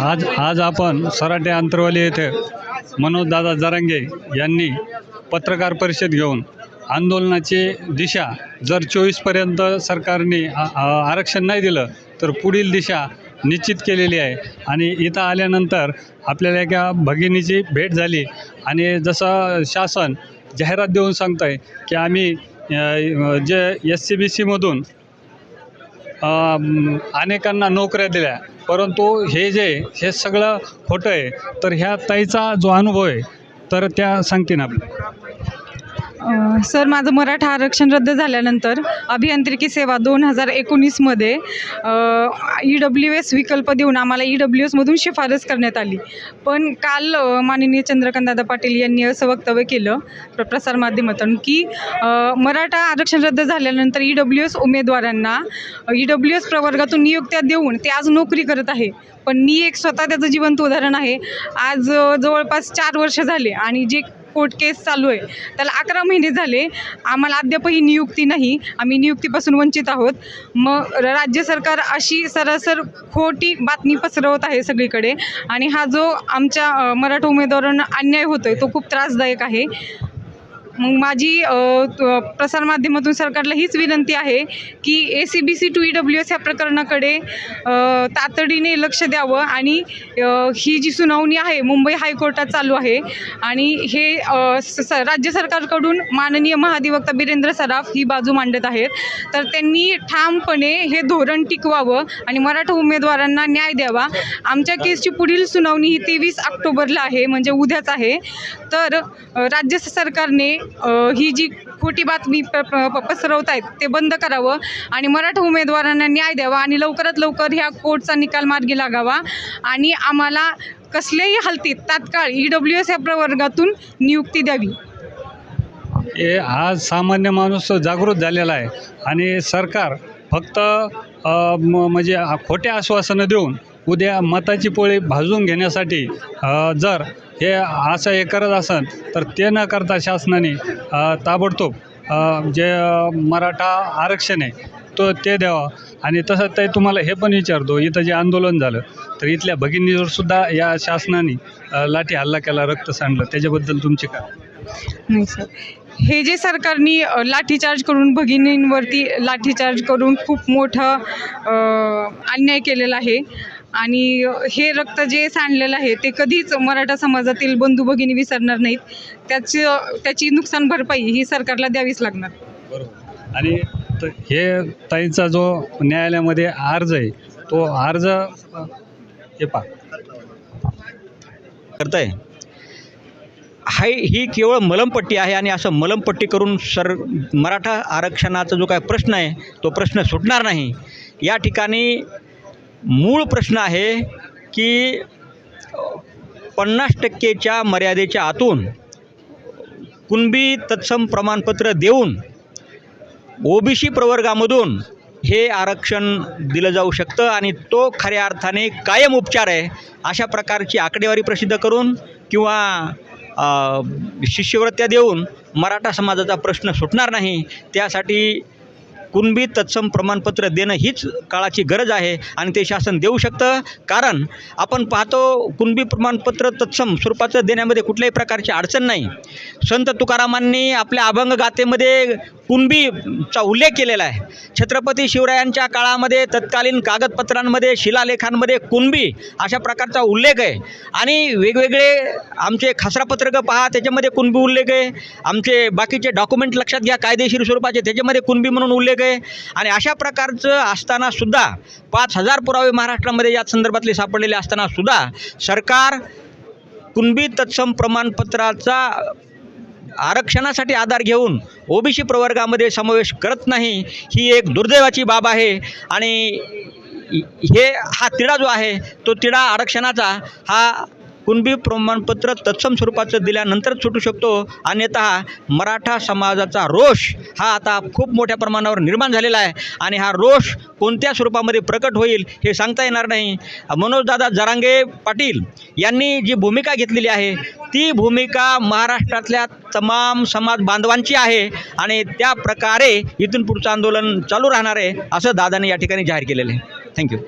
आज आज आपण सराटे अंतरवाली येथे मनोजदादा जरांगे यांनी पत्रकार परिषद घेऊन आंदोलनाची दिशा जर चोवीसपर्यंत सरकारने आरक्षण नाही दिलं तर पुढील दिशा निश्चित केलेली आहे. आणि इथं आल्यानंतर आपल्याला एका भगिनीची भेट झाली. आणि जसं शासन जाहिरात देऊन सांगतं आहे की आम्ही जे एस सी बी सीमधून अनेकांना नोकऱ्या दिल्या. परंतु हे जे हे सगळं खोटं आहे तर ह्या ताईचा जो अनुभव आहे तर त्या सांगतील आपल्याला सर माझं मराठा आरक्षण रद्द झाल्यानंतर अभियांत्रिकी सेवा दोन हजार एकोणीसमध्ये ई डब्ल्यू एस विकल्प देऊन आम्हाला ई डब्ल्यू एसमधून शिफारस करण्यात आली. पण काल माननीय चंद्रकांतदादा पाटील यांनी असं वक्तव्य केलं प्र प्रसारमाध्यमातून की मराठा आरक्षण रद्द झाल्यानंतर ई डब्ल्यू एस उमेदवारांना ई डब्ल्यू एस प्रवर्गातून नियुक्त्या देऊन ते आज नोकरी करत आहे. पण मी एक स्वतः त्याचं जिवंत उदाहरण आहे. आज जवळपास चार वर्ष झाले आणि जे कोर्ट केस चालू आहे. त्याला अकरा महिने झाले. आम्हाला अद्यापही नियुक्ती नाही. आम्ही नियुक्तीपासून वंचित आहोत. मग राज्य सरकार अशी सरासर खोटी बातमी पसरवत आहे सगळीकडे. आणि हा जो आमच्या मराठा उमेदवारांना अन्याय होतो आहे तो खूप त्रासदायक आहे. मग माझी प्रसारमाध्यमातून सरकारला हीच विनंती आहे की A C B C to E W S या प्रकरणाकडे तातडीने लक्ष द्यावं आणि ही जी सुनावणी आहे मुंबई हायकोर्टात चालू आहे आणि हे स- स- राज्य सरकारकडून माननीय महाधिवक्ता बिरेंद्र सराफ ही बाजू मांडत आहेत. तर त्यांनी ठामपणे हे धोरण टिकवावं आणि मराठा उमेदवारांना न्याय द्यावा. आमच्या केसची पुढील सुनावणी ही तेवीस ऑक्टोबरला आहे म्हणजे उद्याच आहे. तर राज्य सरकारने ही जी खोटी बातमी प प- पसरवत आहेत ते बंद करावं आणि मराठा उमेदवारांना न्याय द्यावा आणि लवकरात लवकर ह्या कोर्टचा निकाल मार्गी लागावा. आणि आम्हाला कसल्याही हालतीत तात्काळ ई डब्ल्यू एस या प्रवर्गातून नियुक्ती द्यावी. हे आज सामान्य माणूस जागृत झालेला आहे आणि सरकार फक्त म- म्हणजे खोटे आश्वासनं देऊन उद्या मताची पोळी भाजून घेण्यासाठी जर हे असं हे करत असन तर ते न करता शासनाने ताबडतोब जे मराठा आरक्षण आहे तो ते द्यावा. आणि तसं ते तुम्हाला हे पण विचारतो इथं जे आंदोलन झालं तर इथल्या भगिनीवर सुद्धा या शासनाने लाठी हल्ला केला रक्त सांडलं. त्याच्याबद्दल तुमचे काय? नाही सर. हे जे सरकारने लाठीचार्ज करून भगिनींवरती लाठीचार्ज करून खूप मोठं अन्याय केलेला आहे. आणि हे रक्त जे सांडलेलं आहे ते कधीच मराठा समाजातील बंधू भगिनी विसरणार नाहीत. त्याचं त्याची नुकसान भरपाई ही सरकारला द्यावीच लागणार. बरोबर. आणि त- हे ताईंचा जो न्यायालयामध्ये अर्ज आहे तो अर्ज हे पा करताय. हाय ही केवळ मलमपट्टी आहे आणि असं मलमपट्टी करून सर मराठा आरक्षणाचा जो काय प्रश्न आहे तो प्रश्न सुटणार नाही. या ठिकाणी मूळ प्रश्न आहे की पन्नास टक्केच्या मर्यादेच्या आतून कुणबी तत्सम प्रमाणपत्र देऊन ओबीसी प्रवर्गामधून हे आरक्षण दिलं जाऊ शकतं आणि तो खऱ्या अर्थाने कायम उपचार आहे अशा प्रकारची आकडेवारी प्रसिद्ध करून किंवा शिष्यवृत्त्या देऊन मराठा समाजाचा प्रश्न सुटणार नाही त्यासाठी कुणबी तत्सम प्रमाणपत्र देणं हीच काळाची गरज आहे आणि ते शासन देऊ शकतं. कारण आपण पाहतो कुणबी प्रमाणपत्र तत्सम स्वरूपाचं देण्यामध्ये कुठल्याही प्रकारची अडचण नाही. संत तुकारामांनी आपल्या अभंग गाथेमध्ये कुणबीचा उल्लेख केलेला आहे. छत्रपती शिवरायांच्या काळामध्ये तत्कालीन कागदपत्रांमध्ये शिलालेखांमध्ये कुणबी अशा प्रकारचा उल्लेख आहे. आणि वेगवेगळे आमचे खसरापत्रकं पहा त्याच्यामध्ये कुणबी उल्लेख आहे. आमचे बाकीचे डॉक्युमेंट लक्षात घ्या कायदेशीर स्वरूपाचे त्याच्यामध्ये कुणबी म्हणून उल्लेख आहे. आणि अशा प्रकारचं असताना सुद्धा पाच हजार पुरावे महाराष्ट्रामध्ये या संदर्भातले सापडलेले असताना सुद्धा सरकार कुणबी तत्सम प्रमाणपत्राचा आरक्षणासाठी आधार घेऊन ओबीसी प्रवर्गामध्ये समावेश करत नाही ही एक दुर्दैवाची बाब आहे. आणि हे हा तिढा जो आहे तो तिढा आरक्षणाचा हा कुणबी प्रमाणपत्र तत्सम स्वरूपाचं दिल्यानंतरच सुटू शकतो. अन्यथा मराठा समाजाचा रोष हा आता खूप मोठ्या प्रमाणावर निर्माण झालेला आहे. आणि हा रोष कोणत्या स्वरूपामध्ये प्रकट होईल हे सांगता येणार नाही. मनोजदादा जरांगे पाटील यांनी जी भूमिका घेतलेली आहे ती भूमिका महाराष्ट्रातल्या तमाम समाज बांधवांची आहे आणि त्या प्रकारे इथून पुढचं आंदोलन चालू राहणार आहे असं दादाने या ठिकाणी जाहीर केलेलं आहे. थँक्यू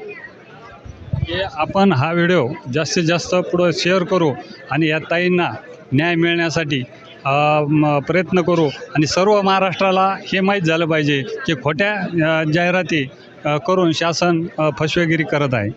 की आपण हा व्हिडिओ जास्तीत जास्त पुढं शेअर करू आणि या ताईंना न्याय मिळण्यासाठी प्रयत्न करू. आणि सर्व महाराष्ट्राला हे माहीत झालं पाहिजे की खोट्या जाहिराती करून शासन फसवेगिरी करत आहे.